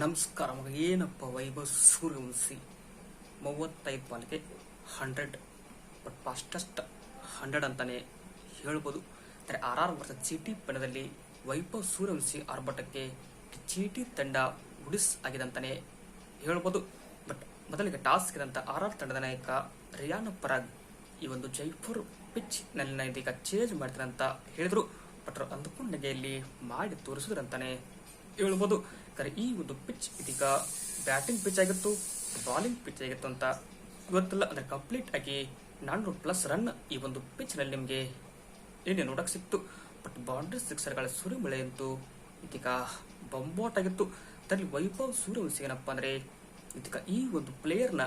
ನಮಸ್ಕಾರ, ಮಗ, ಏನಪ್ಪ ವೈಭವ್ ಸೂರ್ಯವಂಶಿ ಮೂವತ್ತೈದು ಬಾಲ್ಗೆ ಹಂಡ್ರೆಡ್ ಬಟ್ ಫಾಸ್ಟೆಸ್ಟ್ ಹಂಡ್ರೆಡ್ ಅಂತಾನೆ ಹೇಳ್ಬೋದು. ಅಂದರೆ ಆರ್ ಆರ್ ವರ್ಷ ಚೀಟಿ ಪಂದ್ಯದಲ್ಲಿ ವೈಭವ್ ಸೂರ್ಯವಂಶಿ ಆರ್ಭಟಕ್ಕೆ ಚೀಟಿ ತಂಡ ಉಡಿಸ್ ಆಗಿದೆ ಅಂತಾನೆ ಹೇಳ್ಬೋದು. ಬಟ್ ಮೊದಲಿಗೆ ಟಾಸ್ ಗೆದಂತ ಆರ್ ಆರ್ ತಂಡದ ನಾಯಕ ರಿಯಾನ್ ಪರಾಗ್ ಈ ಒಂದು ಜೈಪುರ್ ಪಿಚ್ ನಲ್ಲಿನ ಇದೀಗ ಚೇಂಜ್ ಮಾಡ್ತಾರೆ ಅಂತ ಹೇಳಿದ್ರು. ಬಟ್ ಅವ್ರು ಅಂದುಕೊಂಡ ನೆಗೆಯಲ್ಲಿ ಮಾಡಿ ತೋರಿಸಿದ್ರು ಅಂತಾನೆ ಹೇಳ್ಬೋದು ಯಾಕಂದ್ರೆ ಈ ಒಂದು ಪಿಚ್ ಇದೀಗ ಬ್ಯಾಟಿಂಗ್ ಪಿಚ್ ಆಗಿತ್ತು ಬಾಲಿಂಗ್ ಪಿಚ್ ಆಗಿತ್ತು ಅಂತ ಗೊತ್ತಿಲ್ಲ. ಅಂದರೆ ಕಂಪ್ಲೀಟ್ ಆಗಿ ನಾನ್ನೂರು ಪ್ಲಸ್ ರನ್ ಈ ಒಂದು ಪಿಚ್ನಲ್ಲಿ ನಿಮಗೆ ಏನೇ ನೋಡಕ್ಕೆ ಸಿಕ್ತು. ಬಟ್ ಬೌಂಡ್ರಿ ಸಿಕ್ಸರ್ಗಳ ಸುರಿಮಳೆ ಅಂತೂ ಇದೀಗ ಬಂಬೋಟ್ ಆಗಿತ್ತು. ಅದರಲ್ಲಿ ವೈಭವ್ ಸೂರ್ಯವಂಶಿ ಏನಪ್ಪ ಅಂದ್ರೆ ಇದೀಗ ಈ ಒಂದು ಪ್ಲೇಯರ್ನ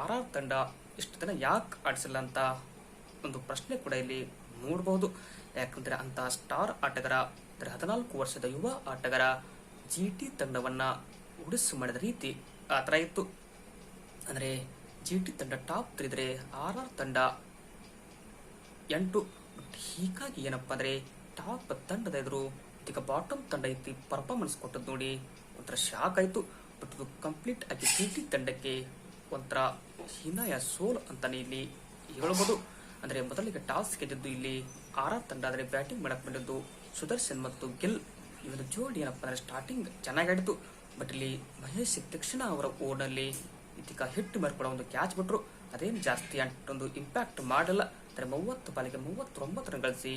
ಆರ್ ಆರ್ ತಂಡ ಇಷ್ಟು ದಿನ ಯಾಕೆ ಆಡಿಸಿಲ್ಲ ಅಂತ ಒಂದು ಪ್ರಶ್ನೆ ಕೂಡ ಇಲ್ಲಿ ನೋಡಬಹುದು. ಯಾಕಂದ್ರೆ ಅಂತ ಸ್ಟಾರ್ ಆಟಗಾರ, ಅಂದ್ರೆ ಹದಿನಾಲ್ಕು ವರ್ಷದ ಯುವ ಆಟಗಾರ ಟಿ ತಂಡವನ್ನ ಉಡಿಸು ಮಾಡಿದ ರೀತಿ ಆ ಥರ ಇತ್ತು. ಅಂದರೆ ಜಿ ಟಿ ತಂಡ ಟಾಪ್ ತ್ರಿದ್ರೆ ಆರ್ ಆರ್ ತಂಡ ಎಂಟು. ಹೀಗಾಗಿ ಏನಪ್ಪ ಅಂದರೆ ಟಾಪ್ ತಂಡದ ಎದುರು ಈಗ ಬಾಟಮ್ ತಂಡ ಐತಿ ಪರ್ಫಾರ್ಮೆನ್ಸ್ ಕೊಟ್ಟದ್ದು ನೋಡಿ ಒಂಥರ ಶಾಕ್ ಆಯಿತು. ಬಟ್ ಇದು ಕಂಪ್ಲೀಟ್ ಆಗಿ ಜಿ ಟಿ ತಂಡಕ್ಕೆ ಒಂಥರ ಹೀನಾಯ ಸೋಲ್ ಅಂತಾನೆ ಇಲ್ಲಿ ಹೇಳ್ಬೋದು. ಅಂದರೆ ಮೊದಲಿಗೆ ಟಾಸ್ ಗೆದ್ದಿದ್ದು ಇಲ್ಲಿ ಆರ್ ಆರ್ ತಂಡ, ಆದರೆ ಬ್ಯಾಟಿಂಗ್ ಮಾಡಕ್ಕೆ ಬಂದಿದ್ದು ಸುದರ್ಶನ್ ಮತ್ತು ಗಿಲ್. ಒಂದು ಜೋಡಿ ಏನಪ್ಪ ಅಂದ್ರೆ ಸ್ಟಾರ್ಟಿಂಗ್ ಚೆನ್ನಾಗಿ ಆಡಿತು. ಬಟ್ ಇಲ್ಲಿ ಮಹೇಶ್ ತಕ್ಷಣ ಅವರ ಓಡ್ನಲ್ಲಿ ಇದೀಗ ಹಿಟ್ ಬರ್ಕೊಳ್ಳೋ ಒಂದು ಕ್ಯಾಚ್ ಬಿಟ್ರು. ಅದೇನು ಜಾಸ್ತಿ ಅಂಟೊಂದು ಇಂಪ್ಯಾಕ್ಟ್ ಮಾಡಲ್ಲ. ಅಂದ್ರೆ ಮೂವತ್ತು ಬಾಲಿಗೆ ಮೂವತ್ತೊಂಬತ್ತು ರನ್ ಗಳಿಸಿ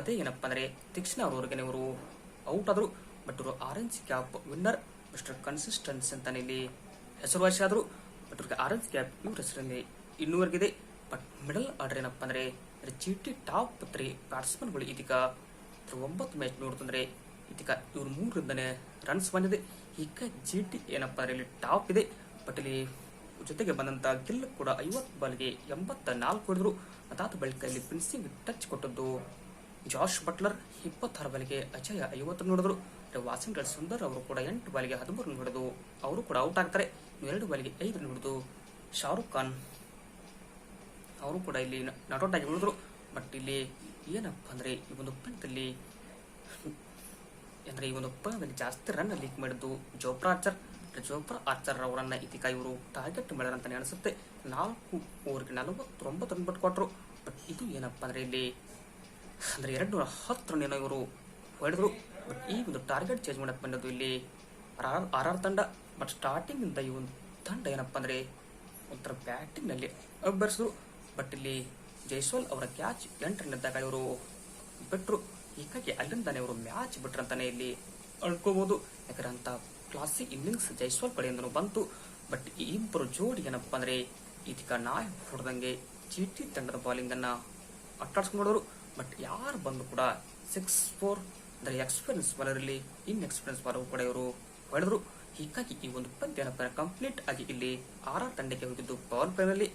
ಅದೇ ಏನಪ್ಪ ಅಂದ್ರೆ ತಕ್ಷಣ ಅವರವರೆಗೆ ಇವರು ಔಟ್ ಆದ್ರು. ಬಟ್ ಇವರು orange cap winner mister consistence ಅಂತಾನೆ ಇಲ್ಲಿ ಹೆಸರುವಾಸಿ ಆದ್ರು. ಬಟ್ ಇವ್ರಿಗೆ ಆರೆಂಜ್ ಕ್ಯಾಪ್ ಇವ್ರ ಹೆಸರಲ್ಲಿ ಇನ್ನೂವರೆಗಿದೆ ಬಟ್ ಮಿಡಲ್ ಆರ್ಡರ್ ಏನಪ್ಪ ಅಂದ್ರೆ ಚೀಟಿ ಟಾಪ್ ತ್ರೀ ಬ್ಯಾಟ್ಸ್ಮನ್ಗಳು ಇದೀಗ ಇದ್ರ ಒಂಬತ್ತು ಮ್ಯಾಚ್ ನೋಡ್ತಂದ್ರೆ ಇದೀಗ ಇವ್ರು ಮೂರರಿಂದನೇ ರನ್ಸ್ ಬಂದಿದೆ. ಈಗ ಜಿ ಟಿ ಏನಪ್ಪ ಇಲ್ಲಿ ಟಾಪ್ ಇದೆ. ಬಟ್ ಇಲ್ಲಿ ಜೊತೆಗೆ ಬಂದಂತ ಗಿಲ್ ಕೂಡ ಐವತ್ತು ಬಾಲ್ಗೆ ಎಂಬತ್ತ ನಾಲ್ಕು ಹೊಡೆದ್ರು. ಅದಾದ ಬಳಿಕ ಇಲ್ಲಿ ಟಚ್ ಕೊಟ್ಟದ್ದು ಜಾಶ್ ಬಟ್ಲರ್ ಇಪ್ಪತ್ತಾರು ಬಾಲಿಗೆ ಅಜಯ ಐವತ್ತು ನೋಡಿದ್ರು ವಾಷಿಂಗ್ಟನ್ ಸುಂದರ್ ಅವರು ಕೂಡ ಎಂಟು ಬಾಲಿಗೆ ಹದಿಮೂರು ನೋಡಿದ್ರು ಅವರು ಕೂಡ ಔಟ್ ಆಗ್ತಾರೆ. ಎರಡು ಬಾಲಿಗೆ ಐದು ನೋಡಿದ್ರು ಶಾರುಖ್ ಖಾನ್ ಅವರು ಕೂಡ ಇಲ್ಲಿ ನಾಟ್ ಆಗಿ ಉಳಿದ್ರು. ಬಟ್ ಇಲ್ಲಿ ಏನಪ್ಪ ಅಂದ್ರೆ ಈ ಒಂದು ಪಂದ್ಯದಲ್ಲಿ ಅಂದ್ರೆ ಈ ಒಂದು ಪಂದ್ಯದಲ್ಲಿ ಜಾಸ್ತಿ ರನ್ ಲೀಕ್ ಮಾಡಿದ್ದು ಜೋಪ್ರಾ ಆರ್ಚರ್. ಜೋಪ್ರಾ ಆರ್ಚರ್ ಅವರನ್ನ ಇದೀಗ ಇವರು ಟಾರ್ಗೆಟ್ ಮಾಡ್ಯಾರ ಅಂತಾನೆ ಅನಿಸುತ್ತೆ. ನಾಲ್ಕು ಓವರ್ಗೆ ನಲವತ್ತೊಂಬತ್ತು ರನ್ ಕೊಟ್ಟರು ಬಟ್ ಇದು ಏನಪ್ಪ ಅಂದ್ರೆ ಇಲ್ಲಿ, ಅಂದ್ರೆ ಎರಡು ನೂರ ಹತ್ತು ರನ್ ಏನೋ ಇವರು ಹೊಡೆದ್ರು. ಬಟ್ ಈ ಒಂದು ಟಾರ್ಗೆಟ್ ಚೇಂಜ್ ಮಾಡಕ್ಕೆ ಬಂದದ್ದು ಇಲ್ಲಿ ಆರ್ ಆರ್ ತಂಡ. ಬಟ್ ಸ್ಟಾರ್ಟಿಂಗ್ ಇಂದ ಈ ಒಂದು ತಂಡ ಏನಪ್ಪ ಅಂದ್ರೆ ಒಂಥರ ಬ್ಯಾಟಿಂಗ್ನಲ್ಲಿ ಅಬ್ಬರಿಸಿದ್ರು. ಬಟ್ ಇಲ್ಲಿ ಜೈಸ್ವಾಲ್ ಅವರ ಕ್ಯಾಚ್ ಎಂಟರಲ್ಲಿದ್ದಾಗ ಇವರು ಬಿಟ್ರು. ಹೀಗಾಗಿ ಅಲ್ಲಿಂದಾನೆ ಅವರು ಮ್ಯಾಚ್ ಬಿಟ್ರಂತಾನೆ ಇಲ್ಲಿ ಅಳ್ಕೋಬಹುದು ಯಾಕಂದ್ರೆ ಅಂತ ಕ್ಲಾಸಿಕ್ ಇನ್ನಿಂಗ್ಸ್ ಜೈಸ್ವಾಲ್ ಕಡೆಯಿಂದನು ಬಂತು. ಬಟ್ ಈ ಇಬ್ಬರು ಜೋಡಿ ಏನಪ್ಪ ಅಂದ್ರೆ ಇದೀಗ ನಾಯಿ ಹೊಡೆದಂಗೆ ಚೀಟಿ ತಂಡದ ಬಾಲಿಂಗ್ ಅನ್ನ ಅಟ್ಟಾಡ್ಸ್ಕೊಂಡವರು. ಬಟ್ ಯಾರು ಬಂದು ಕೂಡ ಸಿಕ್ಸ್ ಫೋರ್ ಅಂದ್ರೆ ಎಕ್ಸ್ಪೀರಿಯನ್ಸ್ ಬಾಲರ್ ಇಲ್ಲಿ ಇನ್ ಎಕ್ಸ್ಪೀರಿಯನ್ಸ್ ಬಾಲರ್ ಕೂಡ ಇವರು ಹೊಡೆದ್ರು. ಹೀಗಾಗಿ ಈ ಒಂದು ಪಂದ್ಯ ಏನಪ್ಪ ಕಂಪ್ಲೀಟ್ ಆಗಿ ಇಲ್ಲಿ ಆರ್ ಆರ್ ತಂಡಕ್ಕೆ ಹೋಗಿದ್ದು ಪವರ್ ಪ್ಲೇನಲ್ಲಿ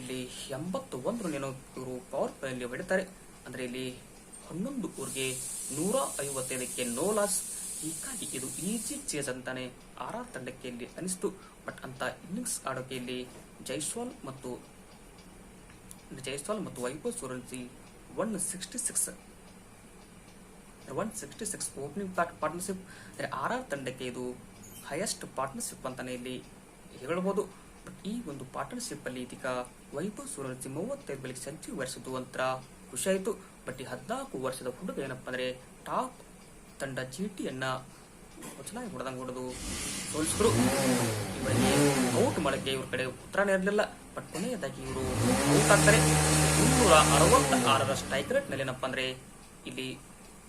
ಇಲ್ಲಿ ಎಂಬತ್ತು ಒಂದು ರನ್ ಏನೋ ಇವರು ಪವರ್ ಪ್ಲೇನಲ್ಲಿ ಹೊಡಿತಾರೆ. ಅಂದ್ರೆ ಇಲ್ಲಿ ಹನ್ನೊಂದು ಓವರ್ಗೆ ನೂರ ಐವತ್ತೈದಕ್ಕೆ ನೋ ಲಾಸ್ ಹೀಗಾಗಿ ಇದು ಈಜಿ ಚೇಸ್ ಅಂತಾನೆ ಆರ್ ಆರ್ ತಂಡಕ್ಕೆ ಇಲ್ಲಿ ಅನಿಸ್ತು. ಬಟ್ ಅಂತ ಇನ್ನಿಂಗ್ಸ್ ಆಡೋಕೆ ಇಲ್ಲಿ ಜೈಸ್ವಾಲ್ ಮತ್ತು ಜೈಸ್ವಾಲ್ ಮತ್ತು Vaibhav Suryavanshi one sixty six one sixty six opening partnership. ಅಂದರೆ ಆರ್ ಆರ್ ತಂಡಕ್ಕೆ ಇದು ಹೈಯೆಸ್ಟ್ ಪಾರ್ಟ್ನರ್ಶಿಪ್ ಅಂತಾನೆ ಇಲ್ಲಿ ಹೇಳ್ಬೋದು. ಬಟ್ ಈ ಒಂದು ಪಾರ್ಟ್ನರ್ಶಿಪ್ ಅಲ್ಲಿ ಇದೀಗ ವೈಭವ್ ಸೂರನ್ಸಿ ಮೂವತ್ತೈದು ಬೆಳಿಗ್ಗೆ ಸೆಂಚುರಿ ಒಂಥರ ಖುಷಿ ಆಯಿತು ಬಟ್ ಈ ಹದಿನಾಲ್ಕು ವರ್ಷದ ಹುಡುಗ ಏನಪ್ಪ ಅಂದರೆ ಟಾಪ್ ತಂಡ ಚೀಟಿಯನ್ನ ಚೆನ್ನಾಗಿ ಹೊಡೆದಂಗೆ ಹೊಡೆದು ಸೋಲಿಸಿದ್ರು. ಇವರಿಗೆ ಔಟ್ ಮಾಡೋಕ್ಕೆ ಇವ್ರ ಕಡೆ ಉತ್ತರನೇ ಇರಲಿಲ್ಲ. ಬಟ್ ಕೊನೆಯದಾಗಿ ಇವರು ಔಟ್ ಆಗ್ತಾರೆ. ಮುನ್ನೂರ ಅರವತ್ತ ಆರರ ಸ್ಟ್ರೈಕ್ ರೇಟ್ನಲ್ಲಿ ಏನಪ್ಪ ಅಂದರೆ ಇಲ್ಲಿ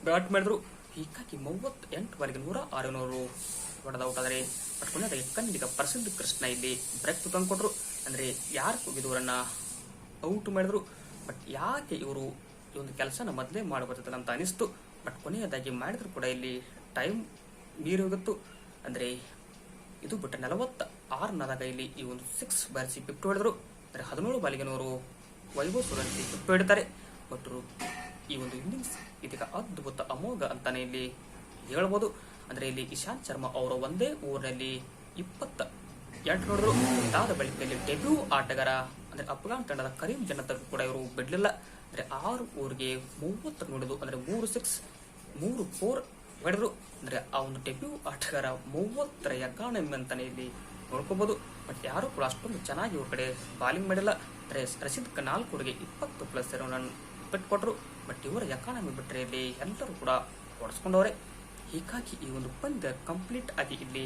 ಬ್ಯಾಟ್ ಮಾಡಿದ್ರು. ಹೀಗಾಗಿ ಮೂವತ್ತ ಎಂಟು ಬಾಲಿಗೆ ನೂರ ಆರುನೂರು ಹೊಡೆದ ಔಟ್ ಆದರೆ, ಬಟ್ ಕೊನೆಯದಾಗಿ ಕನ್ನಡಿಗ ಪ್ರಸಿದ್ಧ ಕೃಷ್ಣ ಇಲ್ಲಿ ಬ್ರೇಕ್ ತಂದ್ಕೊಟ್ರು. ಅಂದ್ರೆ ಯಾರು ಹೋಗಿದವರನ್ನ ಔಟ್ ಮಾಡಿದ್ರು. ಬಟ್ ಯಾಕೆ ಇವರು ಈ ಒಂದು ಕೆಲಸನ ಮೊದಲೇ ಮಾಡಬಾರ್ದಲ್ಲ ಅಂತ ಅನಿಸ್ತು. ಬಟ್ ಕೊನೆಯದಾಗಿ ಮಾಡಿದ್ರು ಕೂಡ ಇಲ್ಲಿ ಟೈಮ್ ಮೀರಿ ಹೋಗಿತ್ತು ಅಂದ್ರೆ ಇದು ಬಿಟ್ಟ ನಲವತ್ತ ಆರು ಇಲ್ಲಿ ಈ ಒಂದು ಸಿಕ್ಸ್ ಬಾರಿಸಿ ಫಿಫ್ಟಿ ಹೊಡೆದರು ಅಂದ್ರೆ ಹದಿನೇಳು ಬಾಲಿಗೆನವರು ವೈಭವ ಸುರಂತಿ ಫಿಫ್ಟಿ ಹೊಡಿತಾರೆ ಈ ಒಂದು ಇನ್ನಿಂಗ್ಸ್ ಇದೀಗ ಅದ್ಭುತ ಅಮೋಘ ಅಂತಾನೆ ಇಲ್ಲಿ ಹೇಳ್ಬೋದು. ಅಂದ್ರೆ ಇಲ್ಲಿ ಇಶಾಂತ್ ಶರ್ಮಾ ಅವರ ಒಂದೇ ಓವರ್ನಲ್ಲಿ ಇಪ್ಪತ್ತ ಎಂಟು ನೋಡಿದ್ರು ಇದಾದ ಬಳಿಕೆಯಲ್ಲಿ ಡೆಬ್ಯೂ ಆಟಗಾರ, ಅಂದ್ರೆ ಅಫ್ಘಾನ್ ತಂಡದ ಕರೀಂ ಜನತಗೂ ಕೂಡ ಇವರು ಬಿಡಲಿಲ್ಲ. ಅಂದ್ರೆ ಆರು ಓವರ್ಗೆ ಮೂವತ್ತು ನೋಡಿದ್ರು. ಅಂದ್ರೆ ಮೂರು ಸಿಕ್ಸ್, ಮೂರು ಫೋರ್ ಹೊಡೆದ್ರು. ಅಂದ್ರೆ ಆ ಒಂದು ಡೆಬ್ಯೂ ಆಟಗಾರ ಮೂವತ್ತರ ಎಕಾನಮಿ ಅಂತಾನೆ ಇಲ್ಲಿ ನೋಡ್ಕೋಬಹುದು ಬಟ್ ಯಾರು ಕೂಡ ಅಷ್ಟೊಂದು ಚೆನ್ನಾಗಿ ಇವ್ರ ಕಡೆ ಬಾಲಿಂಗ್ ಮಾಡಿಲ್ಲ. ಅಂದ್ರೆ ರಶೀದ್ ನಾಲ್ಕುವರೆಗೆ ಇಪ್ಪತ್ತು ಪ್ಲಸ್ ರನ್ ಬಿಟ್ಕೊಟ್ರು. ಬಟ್ ಇವರ ಎಕಾನಮಿ ಬಿಟ್ಟರೆ ಇಲ್ಲಿ ಎಲ್ಲರೂ ಕೂಡ ಹೊಡೆಸ್ಕೊಂಡವ್ರೆ ಹೀಗಾಗಿ ಈ ಒಂದು ಪಂದ್ಯ ಕಂಪ್ಲೀಟ್ ಆಗಿ ಇಲ್ಲಿ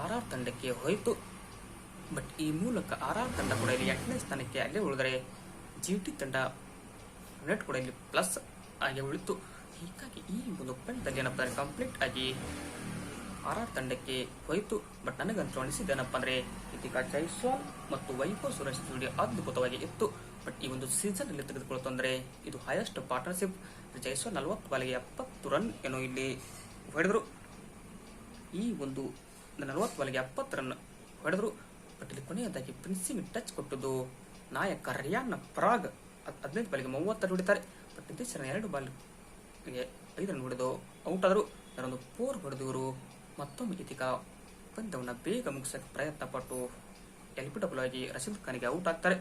ಆರ್ ಆರ್ ತಂಡಕ್ಕೆ ಹೋಯಿತು. ಬಟ್ ಈ ಮೂಲಕ ಆರ್ ಆರ್ ತಂಡ ಕೂಡ ಇಲ್ಲಿ ಎಂಟನೇ ಸ್ಥಾನಕ್ಕೆ ಅಲ್ಲೇ ಉಳಿದರೆ ಜಿ ಟಿ ತಂಡ ಕೂಡ ಇಲ್ಲಿ ಪ್ಲಸ್ ಆಗಿ ಉಳಿತು. ಹೀಗಾಗಿ ಈ ಒಂದು ಪಂದ್ಯದಲ್ಲಿ ಏನಪ್ಪ ಅಂದರೆ ಕಂಪ್ಲೀಟ್ ಆಗಿ ಆರ್ ಆರ್ ತಂಡಕ್ಕೆ ಹೋಯಿತು. ಬಟ್ ನನಗಂತೂ ಅನಿಸಿದ್ದೇನಪ್ಪ ಅಂದರೆ ಇದೀಗ ಜೈಸ್ವಾಲ್ ಮತ್ತು ವೈಭವ್ ಸುರೇಶ್ ಜೋಡಿ ಅದ್ಭುತವಾಗಿ ಇತ್ತು ಬಟ್ ಈ ಒಂದು ಸೀಸನ್ ಅಲ್ಲಿ ತೆಗೆದುಕೊಳ್ಳುತ್ತಂದ್ರೆ ಇದು ಹೈಯೆಸ್ಟ್ ಪಾರ್ಟ್ನರ್ಶಿಪ್ ಜೈಸ್ವಾಲ್ ನಲವತ್ತು ಬಾಲಿಗೆ ಎಪ್ಪತ್ತು ರನ್ ಏನೋ ಇಲ್ಲಿ ಹೊಡೆದರು. ಈ ಒಂದು ನಲವತ್ತು ಬಾಲಿಗೆ ಎಪ್ಪತ್ತು ರನ್ ಹೊಡೆದರು. ಇಲ್ಲಿ ಕೊನೆಯದಾಗಿ ಪ್ರಿನ್ಸಿಂಗ್ ಟಚ್ ಕೊಟ್ಟದು ನಾಯಕ ರಿಯಾನ್ನ ಪ್ರಾಗ್. ಹದ್- ಹದಿನೈದು ಬಾಲಿಗೆ ಮೂವತ್ತರ ಹೊಡಿತಾರೆ. ಬಟ್ ರನ್ ಎರಡು ಬಾಲ್ಗೆ ಐದು ರನ್ ಹೊಡೆದು ಔಟ್ ಆದರು. ಒಂದು ಫೋರ್ ಹೊಡೆದವರು ಮತ್ತೊಮ್ಮೆ ಇದೀಗ ಪಂದ್ಯವನ್ನು ಬೇಗ ಮುಗಿಸಕ್ಕೆ ಪ್ರಯತ್ನ ಪಟ್ಟು ಎಲ್ ಆಗಿ ರಶೀದ್ ಖಾನ್ಗೆ ಔಟ್ ಆಗ್ತಾರೆ.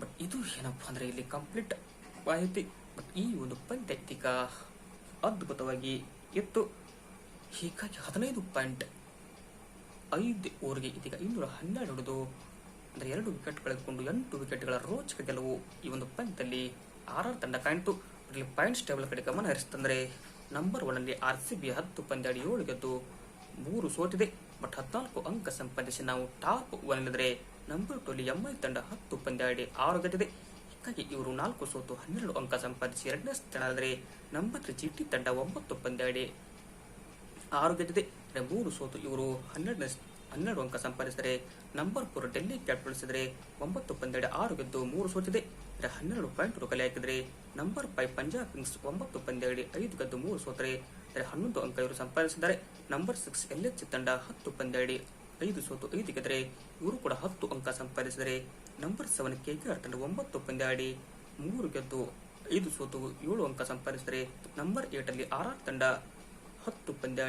ಬಟ್ ಇದು ಏನಪ್ಪ ಅಂದರೆ ಇಲ್ಲಿ ಕಂಪ್ಲೀಟ್ ಮಾಹಿತಿ. ಬಟ್ ಈ ಒಂದು ಪಂದ್ಯ ಇದೀಗ ಅದ್ಭುತವಾಗಿ ಇತ್ತು ಹೀಗಾಗಿ ಹದಿನೈದು ಪಾಯಿಂಟ್ ಐದು ಓವರ್ಗೆ ಇದೀಗ ಇನ್ನೂರ ಹನ್ನೆರಡು ಹೊಡೆದು, ಅಂದರೆ ಎರಡು ವಿಕೆಟ್ ಕಳೆದುಕೊಂಡು ಎಂಟು ವಿಕೆಟ್ಗಳ ರೋಚಕ ಗೆಲುವು ಈ ಒಂದು ಪಂದ್ಯದಲ್ಲಿ ಆರ್ ಆರ್ ತಂಡ ಕಾಣಿತು ಇಲ್ಲಿ ಪಾಯಿಂಟ್ಸ್ ಟೇಬಲ್ ಕಡೆ ಗಮನ ಹರಿಸಿತಂದ್ರೆ ನಂಬರ್ ಒನ್ ಅಲ್ಲಿ ಆರ್ ಸಿ ಬಿ ಹತ್ತು ಪಂದ್ಯ ಆಡಿ ಏಳು ಗೆದ್ದು ಮೂರು ಸೋತಿದೆ. ಬಟ್ ಹದಿನಾಲ್ಕು ಅಂಕ ಸಂಪಾದಿಸಿ ನಾವು ಟಾಪ್ ಒನ್ ಇಲ್ಲದ್ರೆ ನಂಬರ್ ಟು ಅಲ್ಲಿ ಎಂಐ ತಂಡ ಹತ್ತು ಪಂದ್ಯ ಆಡಿ ಆರು ಗೆದ್ದಿದೆ. ಹೀಗಾಗಿ ಇವರು ನಾಲ್ಕು ಸೋತು ಹನ್ನೆರಡು ಅಂಕ ಸಂಪಾದಿಸಿ ಎರಡನೇ ಸ್ಥಾನ ಆದರೆ ನಂಬರ್ ತ್ರೀ ಜಿಟಿ ತಂಡ ಒಂಬತ್ತು ಪಂದ್ಯ ಆಡಿ ಆರು ಗೆದ್ದಿದೆ. ಅಂದ್ರೆ ಮೂರು ಸೋತು ಇವರು ಹನ್ನೆರಡನೇ ಹನ್ನೆರಡು ಅಂಕ ಸಂಪಾದಿಸಿದರೆ ನಂಬರ್ ಫೋರ್ ಡೆಲ್ಲಿ ಕ್ಯಾಪಿಟಲ್ಸ್ ಇದ್ರೆ ಒಂಬತ್ತು ಪಂದ್ಯದ ಆರು ಗೆದ್ದು ಮೂರು ಸೋತಿದೆ. ಅಂದರೆ ಹನ್ನೆರಡು ಪಾಯಿಂಟ್ ಕಲೆ ಹಾಕಿದರೆ ನಂಬರ್ ಫೈವ್ ಪಂಜಾಬ್ ಕಿಂಗ್ಸ್ ಒಂಬತ್ತು ಪಂದ್ಯಡಿ ಐದು ಗೆದ್ದು ಮೂರು ಸೋತರೆ. ಅಂದರೆ ಹನ್ನೊಂದು ಅಂಕ ಇವರು ಸಂಪಾದಿಸಿದ್ದಾರೆ. ನಂಬರ್ ಸಿಕ್ಸ್ ಎಲ್ ಎಚ್ ತಂಡ ಹತ್ತು ಪಂದ್ಯಡಿ ಐದು ಸೋತು ಐದು ಗೆದ್ದರೆ ಇವರು ಕೂಡ ಹತ್ತು ಅಂಕ ಸಂಪಾದಿಸಿದರೆ. Number seven K K R ತಂಡ ಒಂಬತ್ತು ಪಂದ್ಯ ಮೂರು ಗೆದ್ದು ಐದು ಸೋತು ಏಳು ಅಂಕ ಸಂಪಾದಿಸಿದರೆ. ನಂಬರ್ ಏಟಲ್ಲಿ ಆರ್ ಆರ್ ತಂಡ ಹತ್ತು ಪಂದ್ಯ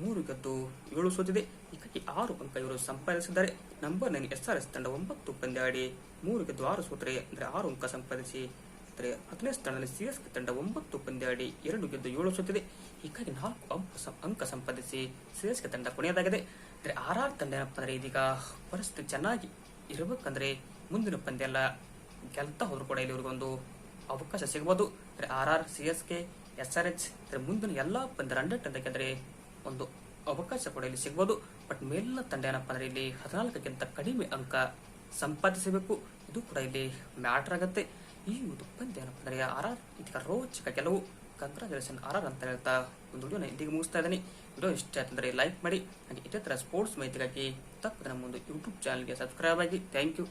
ಮೂರು ಗೆದ್ದು ಏಳು ಸೋತಿದೆ. ಈಕಾಗಿ ಆರು ಅಂಕ ಇವರು ಸಂಪಾದಿಸಿದ್ದಾರೆ. Number nine S R S ತಂಡ ಒಂಬತ್ತು ಪಂದ್ಯ ಆಡಿ ಮೂರು ಗೆದ್ದು ಆರು ಸೋತರೆ ಅಂದ್ರೆ ಆರು ಅಂಕ ಸಂಪಾದಿಸಿ ಅಂದರೆ ಹತ್ತನೇ ಸ್ಥಾನದಲ್ಲಿ ಸಿ ಎಸ್ ತಂಡ ಒಂಬತ್ತು ಪಂದ್ಯ ಆಡಿ ಎರಡು ಗೆದ್ದು ಏಳು ಸೋತಿದೆ. ಹೀಗಾಗಿ ನಾಲ್ಕು ಅಂಕ ಸಂಪಾದಿಸಿ ಸಿ ಎಸ್ ತಂಡ ಕೊನೆಯದಾಗಿದೆ. ಅಂದ್ರೆ ಆರ್ ಆರ್ ತಂಡ ಏನಪ್ಪ ಅಂದ್ರೆ ಇದೀಗ ಪರಿಸ್ಥಿತಿ ಚೆನ್ನಾಗಿ ಇರಬೇಕಂದ್ರೆ ಮುಂದಿನ ಪಂದ್ಯ ಎಲ್ಲ ಗೆಲ್ತಾ ಹೋದ್ರು ಕೂಡ ಇಲ್ಲಿ ಇವ್ರಿಗೊಂದು ಅವಕಾಶ ಸಿಗಬಹುದು ಅಂದ್ರೆ R R, C S K, S R H ಮುಂದಿನ ಎಲ್ಲಾ ಪಂದ್ಯ ಹಂಡ್ರೆಡ್ ಅಂತ ಗೆದ್ರೆ ಒಂದು ಅವಕಾಶ ಕೂಡ ಇಲ್ಲಿ ಸಿಗಬಹುದು ಬಟ್ ಮೇಲಿನ ತಂಡ ಏನಪ್ಪ ಅಂದ್ರೆ ಇಲ್ಲಿ ಹದಿನಾಲ್ಕಕ್ಕಿಂತ ಕಡಿಮೆ ಅಂಕ ಸಂಪಾದಿಸಬೇಕು. ಇದು ಕೂಡ ಇಲ್ಲಿ ಮ್ಯಾಟರ್ ಆಗುತ್ತೆ. ಈ ಒಂದು ಪಂದ್ಯ ಏನಪ್ಪ ಅಂದ್ರೆ ಆರ್ ಆರ್ ರೋಚಕ ಕೆಲವು ಕಂಗ್ರಾಚುಲೇಷನ್ ಆರ್ ಆರ್ ಅಂತ ಹೇಳ್ತಾ ಒಂದು ವಿಡಿಯೋನ ಇದೀಗ ಮುಗಿಸ್ತಾ ಇದ್ದೀನಿ. ವಿಡಿಯೋ ಇಷ್ಟ ಆಯ್ತಂದ್ರೆ ಲೈಕ್ ಮಾಡಿ. ಹಾಗೆ ಇದೇ ತರ ಸ್ಪೋರ್ಟ್ಸ್ ಮಾಹಿತಿಗಾಗಿ ತಪ್ಪದೆ ನಮ್ಮ ಒಂದು ಯೂಟ್ಯೂಬ್ ಚಾನಲ್ಗೆ ಸಬ್ಸ್ಕ್ರೈಬ್ ಆಗಿ. Thank you